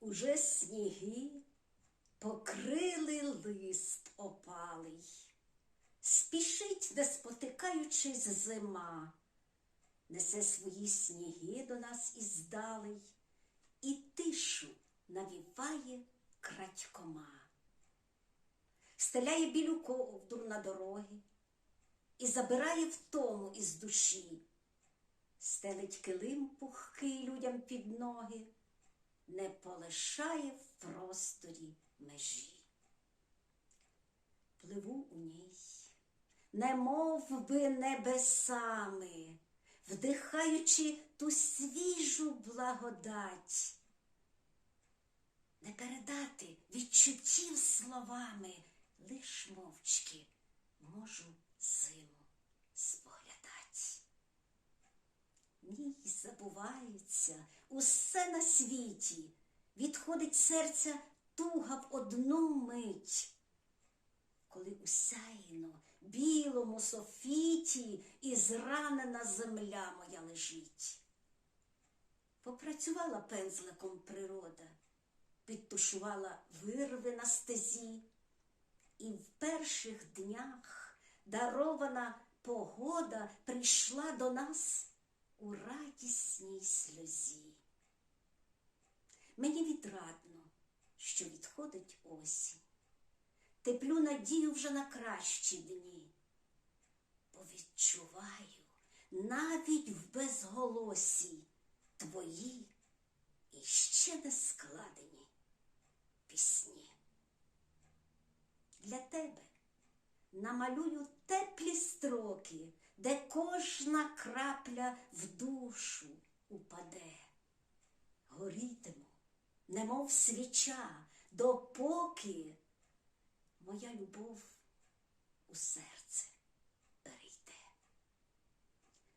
Уже сніги покрили лист опалий, спішить, не спотикаючись зима, несе свої сніги до нас іздалий, і тишу навіває крадькома, стеляє білю ковдру на дороги і забирає втому із душі, стелить килим пухкий людям під ноги не полишає в просторі межі. Пливу у ній, не мов би небесами, вдихаючи ту свіжу благодать. Не передати відчуттів словами, лиш ній забувається. Усе на світі, відходить серця туга в одну мить, коли у сяйно білому софіті і зранена земля моя лежить. Попрацювала пензликом природа, підтушувала вирви на стезі, і в перших днях дарована погода прийшла до нас у радісній сльозі. Мені відрадно, що відходить осінь, теплю надію вже на кращі дні, бо відчуваю навіть в безголосі твої іще не складені пісні. Намалюю теплі строки, де кожна крапля в душу упаде. Горітиму, немов свіча, допоки моя любов у серце перейде.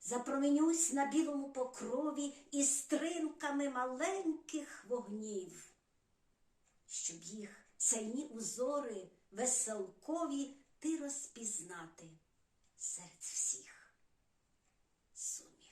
Запромінюсь на білому покрові і стринками маленьких вогнів, щоб їх сяйні узори веселкові ти розпізнати серед всіх. Сун.